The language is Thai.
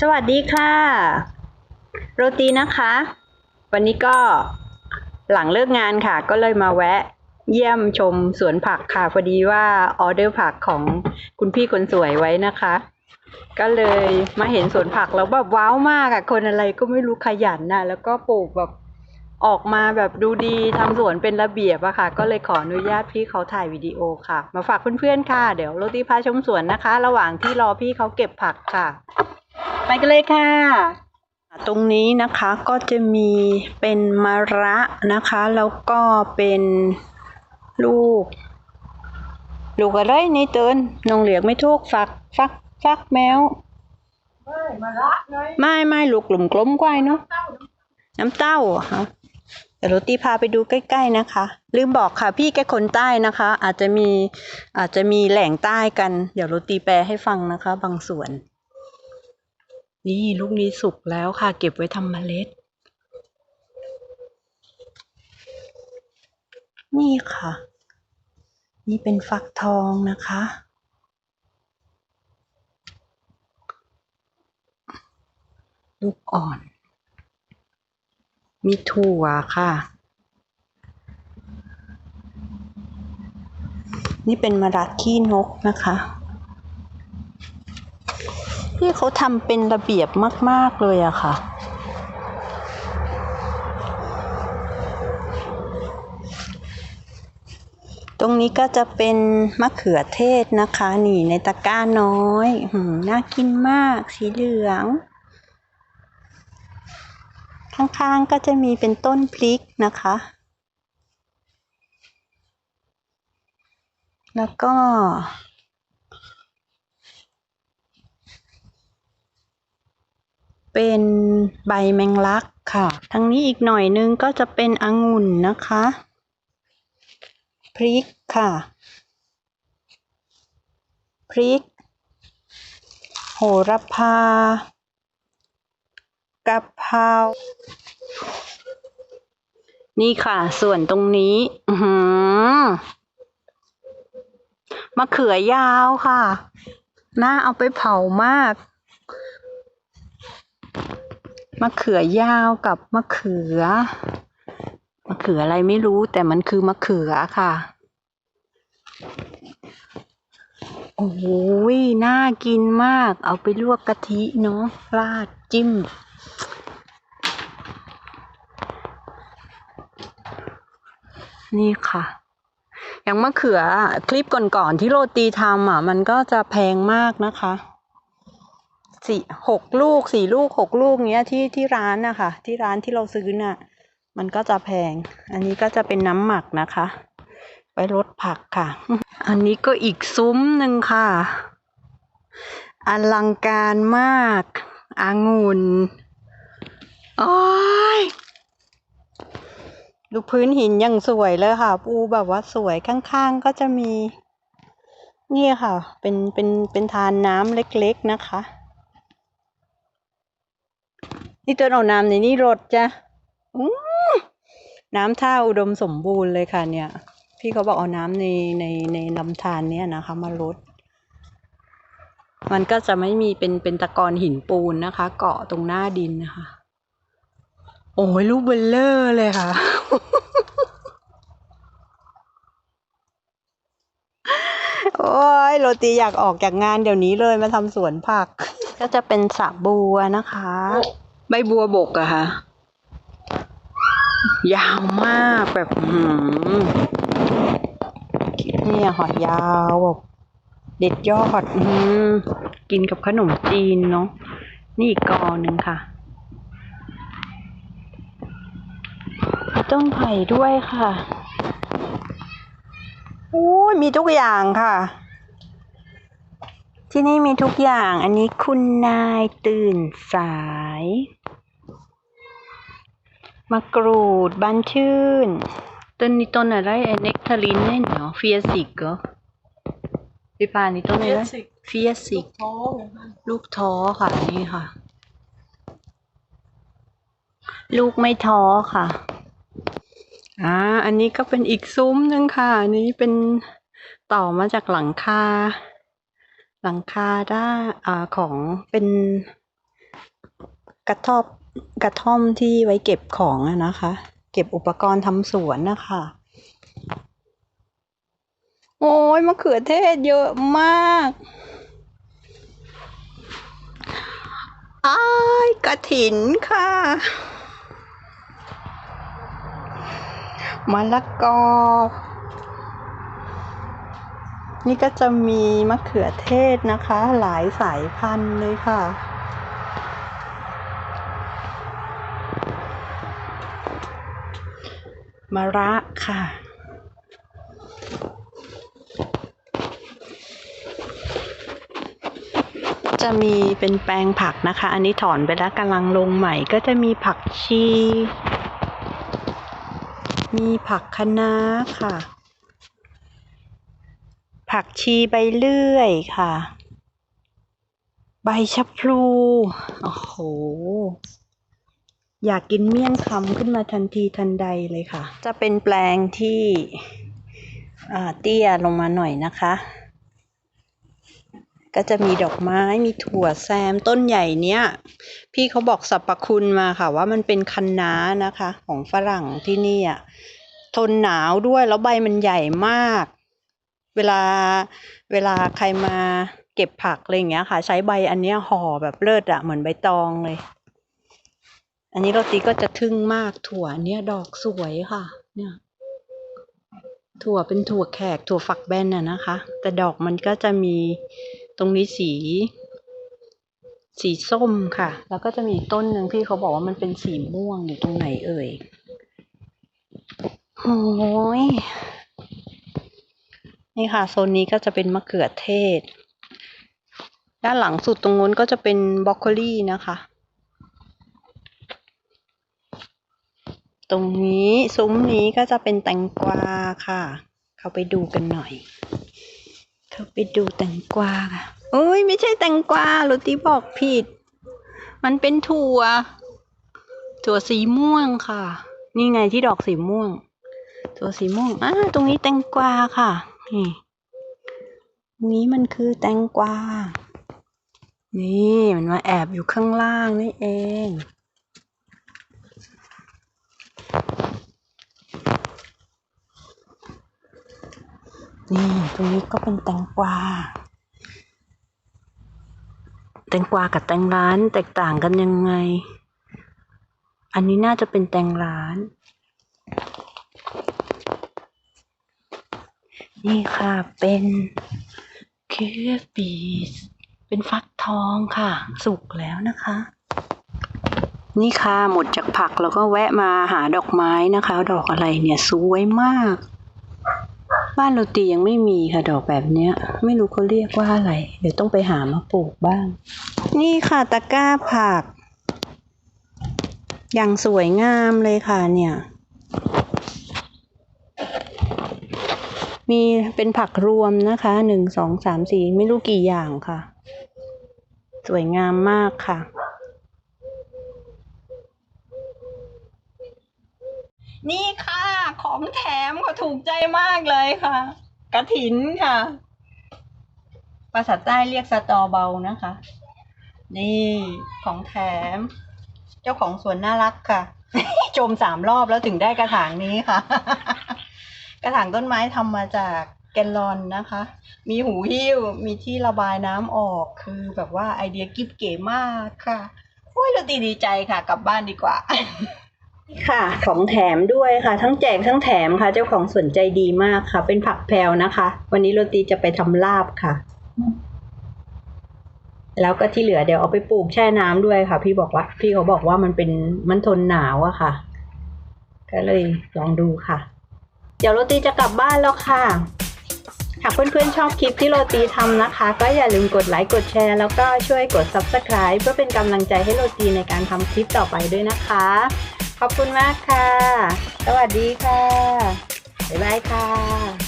สวัสดีค่ะ โรตีนะคะ วันนี้ก็หลังเลิกงานค่ะ ก็เลยมาแวะ เยี่ยมชมสวนผักค่ะพอดีว่าออเดอร์ผักของคุณพี่คนสวยไว้นะคะ ก็เลยมาเห็นสวนผักแล้วแบบว้าวมากอะคนอะไรก็ไม่รู้ขยันนะแล้วก็ปลูกแบบออกมาแบบดูดีทำสวนเป็นระเบียบอะค่ะ ก็เลยขออนุญาตพี่เขาถ่ายวิดีโอค่ะ มาฝากเพื่อนๆค่ะ เดี๋ยวโรตีพาชมสวนนะคะ ระหว่างที่รอพี่เขาเก็บผักค่ะ ไปกันเลยค่ะ ตรงนี้นะคะก็จะมีเป็นมะระนะคะ แล้วก็เป็นลูก ลูกอะไรนี่เตือนน้องเหลียกไม่ถูกฟักฟักฟักแมวไม่มาละไงไม่ไม่ลูกกลุ่มกลมกวายเนาะเต้าน้ำเต้าเหรอคะเดี๋ยวโรตีพาไปดูใกล้ ๆนะคะ ลืมบอกค่ะพี่แกคนใต้นะคะ อาจจะมีอาจจะมีแหล่งใต้กัน เดี๋ยวโรตีแปลให้ฟังนะคะ บางส่วน นี่ลูกนี้สุกแล้วค่ะ เก็บไว้ทำเมล็ด นี่ค่ะ นี่เป็นฟักทองนะคะ ลูกอ่อน มีถั่วค่ะ นี่เป็นมะระขี้นกนะคะ พี่เขาทำเป็นระเบียบมาก ๆ เลยอะค่ะ ตรงนี้ก็จะเป็นมะเขือเทศนะคะ นี่ในตะกร้าน้อยหืมน่ากินมาก สีเหลือง ข้างๆก็จะมีเป็นต้นพริกนะคะ แล้วก็ เป็นใบแมงลักค่ะทางนี้อีกหน่อยนึงก็จะเป็นองุ่นนะคะ พริกค่ะ พริก โหระพากะเพรานี่ค่ะ ส่วนตรงนี้หืมะเขือยาวค่ะ น่าเอาไปเผามาก มะเขือยาวกับมะเขือ มะเขืออะไรไม่รู้แต่มันคือมะเขือค่ะ โอ้โหน่ากินมาก เอาไปลวกกะทิเนาะราดจิ้มนี่ค่ะ อย่างมะเขือคลิปก่อนๆที่โรตีทำอะ มันก็จะแพงมากนะคะ สี่หกลูกสี่ลูกหกลูกเนี้ยที่ที่ร้านนะคะที่ร้านที่เราซื้อน่ะ มันก็จะแพง อันนี้ก็จะเป็นน้ำหมักนะคะไปลดผักค่ะ อันนี้ก็อีกซุ้มหนึ่งค่ะอลังการมากอางุ่นโอ้ยดูพื้นหินอย่างสวยเลยค่ะ ปูแบบว่าสวยข้างๆก็จะมี นี่ค่ะ เป็นเป็นเป็นทานน้ำเล็กๆนะคะ นี่ต้นเอาน้ำในนี่รดจ้ะอือน้ำท่าอุดมสมบูรณ์เลยค่ะ เนี่ย พี่เขาบอกเอาน้ำในในในลำธารเนี่ยนะคะ มารดมันก็จะไม่มีเป็นเป็นตะกอนหินปูนนะคะ เกาะตรงหน้าดินนะคะ โอ้ยลูกเบลเลอร์เลยค่ะ โอ้ยโรตีอยากออกจากงานเดี๋ยวนี้เลยมาทำสวนผัก ก็จะเป็นสระบัวนะคะ บบัวบกอะค่ะ ยาวมากแบบหืมเนี่ยหอยาวแบบเด็ดยอดอืมกินกับขนมจีนเนาะนี่อีกกอหนึ่งค่ะต้นไผ่ด้วยค่ะโอ้ยมีทุกอย่างค่ะ ที่นี่มีทุกอย่าง อันนี้คุณนายตื่นสายมะกรูดบานชื่นต้นนี้ต้นอะไรไอเน็กทารินเนี่ยเนาะเฟียสิกเหรอพี่ปานี่ต้นอะไรเฟียสิกท้องเลยค่ะลูกท้อค่ะนี่ค่ะ ลูกไม่ท้อค่ะอ่าอันนี้ก็เป็นอีกซุ้มหนึ่งค่ะ อันนี้เป็นต่อมาจากหลังคา หลังคาด้านอ่าของเป็นกระท่อมกระท่อมที่ไว้เก็บของนะคะ เก็บอุปกรณ์ทำสวนนะคะ โอ้ยมะเขือเทศเยอะมากอ้ายกระถินค่ะมะละกอ นี่ก็จะมีมะเขือเทศนะคะ หลายสายพันธุ์เลยค่ะ มะระค่ะ จะมีเป็นแปลงผักนะคะ อันนี้ถอนไปแล้วกำลังลงใหม่ ก็จะมีผักชี มีผักคะน้าค่ะ ผักชีใบเลื่อยค่ะ ใบชะพลู โอ้โห อยากกินเมี่ยงคำขึ้นมาทันทีทันใดเลยค่ะ จะเป็นแปลงที่เตี้ยลงมาหน่อยนะคะ ก็จะมีดอกไม้มีถั่วแซมต้นใหญ่เนี้ย พี่เขาบอกสรรพคุณมาค่ะ ว่ามันเป็นคันน้านะคะ ของฝรั่งที่นี่อะทนหนาวด้วยแล้วใบมันใหญ่มาก เวลาเวลาใครมาเก็บผักอะไรอย่างเงี้ยค่ะ ใช้ใบอันเนี้ยห่อแบบเลิศอะเหมือนใบตองเลย อันนี้โรตีก็จะทึ่งมากถั่วเนี้ยดอกสวยค่ะ เนี่ย ถั่วเป็นถั่วแขกถั่วฝักแบนน่ะนะคะ แต่ดอกมันก็จะมีตรงนี้สี สีส้มค่ะ แล้วก็จะมีต้นหนึ่งพี่เขาบอกว่ามันเป็นสีม่วงอยู่ตรงไหนเอ่ยโอ้ย นี่ค่ะ โซนนี้ก็จะเป็นมะเขือเทศ ด้านหลังสุดตรงนู้นก็จะเป็นบรอกโคลีนะคะ ตรงนี้ซุ้มนี้ก็จะเป็นแตงกวาค่ะ เข้าไปดูกันหน่อย เข้าไปดูแตงกวาค่ะโอ้ยไม่ใช่แตงกวาโรตีบอกผิด มันเป็นถั่ว ถั่วสีม่วงค่ะ นี่ไงที่ดอกสีม่วง ถั่วสีม่วงอ่าตรงนี้แตงกวาค่ะ นี่นี้มันคือแตงกวา นี่มันมาแอบอยู่ข้างล่างนี่เอง นี่ตรงนี้ก็เป็นแตงกวา แตงกวากับแตงร้านแตกต่างกันยังไง อันนี้น่าจะเป็นแตงร้าน นี่ค่ะเป็นเคียบีสเป็นฟักทองค่ะ สุกแล้วนะคะ นี่ค่ะหมดจากผักแล้วก็แวะมาหาดอกไม้นะคะ ดอกอะไรเนี่ยสวยมาก บ้านโรตียังไม่มีค่ะดอกแบบเนี้ย ไม่รู้เขาเรียกว่าอะไร เดี๋ยวต้องไปหามาปลูกบ้าง นี่ค่ะตะกร้าผัก อย่างสวยงามเลยค่ะเนี่ย มีเป็นผักรวมนะคะหนึ่งสองสามสี่ไม่รู้กี่อย่างค่ะ สวยงามมากค่ะ นี่ค่ะ ของแถมค่ะถูกใจมากเลยค่ะ กระถินค่ะ ภาษาใต้เรียกสตอเบานะคะ นี่ของแถม เจ้าของสวนน่ารักค่ะ ชมสามรอบแล้วถึงได้กระถางนี้ค่ะ กระถางต้นไม้ทำมาจากแกนลอนนะคะ มีหูหิ้ว มีที่ระบายน้ำออก คือแบบว่าไอเดียกิ๊บเก๋มากค่ะโอ้ยเรตีดีใจค่ะ กลับบ้านดีกว่า ค่ะ ของแถมด้วยค่ะ ทั้งแจกทั้งแถมค่ะ เจ้าของสนใจดีมากค่ะ เป็นผักแพรวนะคะ วันนี้โรตีจะไปทำลาบค่ะ แล้วก็ที่เหลือเดี๋ยวเอาไปปลูกแช่น้ำด้วยค่ะ พี่บอกว่า พี่เขาบอกว่ามันเป็นมันทนหนาวอะค่ะ ก็เลยลองดูค่ะ ดี๋ยวโรตีจะกลับบ้านแล้วค่ะ หากเพื่อนๆชอบคลิปที่โรตีทำนะคะ ก็อย่าลืมกดไลค์กดแชร์ แล้วก็ช่วยกด subscribe เพื่อเป็นกำลังใจให้โรตีในการทำคลิปต่อไปด้วยนะคะ ขอบคุณมากค่ะ สวัสดีค่ะบ๊ายบายค่ะ